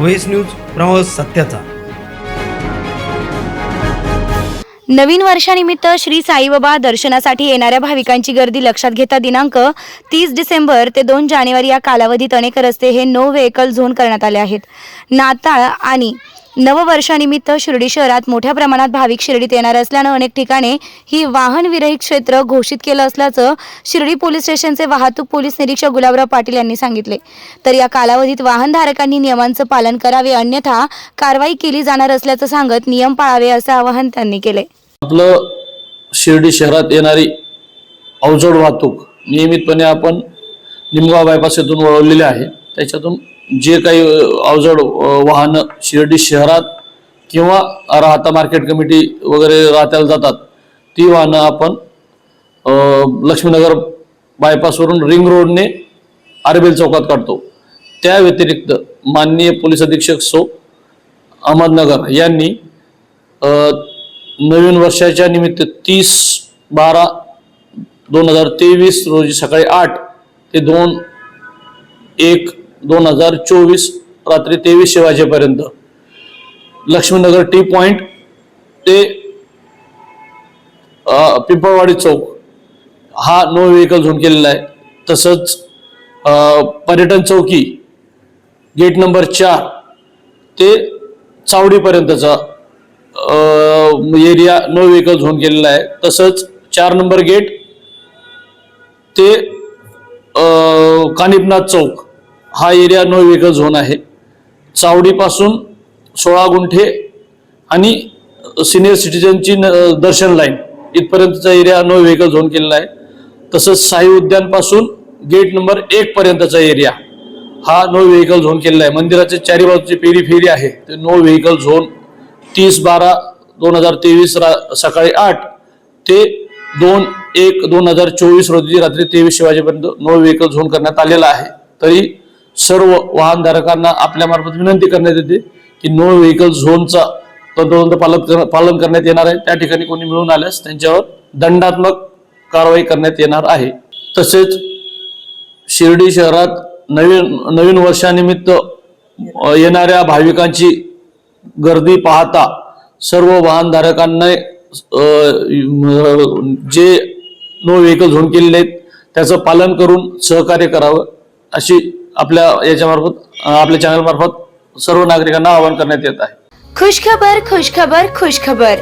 व्हेस news प्रवास सत्याचा. नवीन वर्षानिमित्त श्री साईबाबा दर्शनासाठी येणाऱ्या भाविकांची गर्दी लक्षात घेता दिनांक तीस डिसेंबर ते दोन जानेवारी या कालावधीत अनेक रस्ते हे नो व्हेकल झोन करण्यात आले आहेत. नाताळ आणि नववर्षानिमित्त शिर्डी शहरात मोठ्या प्रमाणात भाविक शिर्डीत येणार असल्यानं अनेक ठिकाणी ही वाहन विरहित क्षेत्र घोषित केलं असल्याचं शिर्डी पोलीस स्टेशनचे वाहतूक पोलीस निरीक्षक गुलाबराव पाटील यांनी सांगितले. तर या कालावधीत वाहनधारकांनी नियमांचं पालन करावे अन्यथा कारवाई केली जाणार असल्याचं सांगत नियम पाळावे असं आवाहन त्यांनी केले. आपलं शिर्डी शहरात येणारी अवजड वाहतूक नियमितपणे आपण निमगाव बायपास येथून वळवलेली आहे. त्याच्यातून जे काही अवजड वाहनं शिर्डी शहरात किंवा राहता मार्केट कमिटी वगैरे राहत्याला जातात ती वाहनं आपण लक्ष्मीनगर बायपासवरून रिंग रोडने आरबेल चौकात काढतो. त्या व्यतिरिक्त माननीय पोलीस अधीक्षक सो अहमदनगर यांनी नवीन वर्षाच्या निमित्त तीस बारा दोन हजार तेवीस रोजी सकाळी आठ ते दोन एक दोन हजार चोवीस रात्री तेवीसशे वाजेपर्यंत. लक्ष्मीनगर टी पॉइंट ते पिंपळवाडी चौक हा नो व्हेकल झोन केलेला आहे. तसंच पर्यटन चौकी गेट नंबर चार ते चावडीपर्यंतचा एरिया नो व्हेकल झोन केलेला आहे. तसंच चार नंबर गेट ते कानिपनाथ चौक. हा एरिया नो व्हेकल झोन आहे. चावडीपासून सोळा गुंठे आणि सिनियर सिटीजनची न- दर्शन लाईन इथपर्यंतचा एरिया नो व्हेकल झोन केलेला आहे. तसंच साई उद्यानपासून गेट नंबर एक पर्यंतचा एरिया हा नो व्हेकल झोन केलेला आहे. मंदिराचे चारी बाजूची पेरी फेरी आहे. ते नो व्हेकल झोन तीस बारा दोन हजार तेवीस रा सकाळी आठ ते दोन एक दोन हजार चोवीस रोजी रात्री तेवीसशे वाजेपर्यंत नो व्हेकल झोन करण्यात आलेला आहे. तरी सर्व वाहनधारकांना आपल्यामार्फत विनंती करण्यात येते की नो व्हेकल झोनचा तंतोतंत पालन कर- पालन करण्यात येणार आहे. त्या ठिकाणी कोणी मिळून आल्यास त्यांच्यावर दंडात्मक कारवाई करण्यात येणार आहे. तसेच शिर्डी शहरात नवीन नवीन वर्षानिमित्त येणाऱ्या भाविकांची गर्दी पाहता सर्व वाहनधारकांना जे नो व्हेकल झोन केलेले आहेत त्याचं पालन करून सहकार्य करावं अशी आपल्या याच्यामार्फत आपल्या चॅनल मार्फत सर्व नागरिकांना आवाहन करण्यात येत आहे. खुशखबर खुशखबर खुशखबर.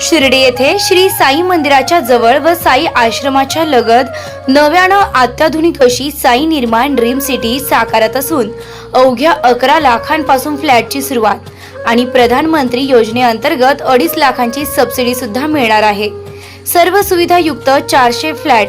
शिर्डी येथे श्री साई मंदिराच्या जवळ व साई आश्रमाच्या लगत नव्यानं अत्याधुनिक अशी साई निर्माण ड्रीम सिटी साकारत असून अवघ्या अकरा लाखांपासून फ्लॅटची सुरुवात आणि प्रधानमंत्री योजनेअंतर्गत अडीच लाखांची सबसिडी सुद्धा मिळणार आहे. सर्व सुविधायुक्त चारशे फ्लॅट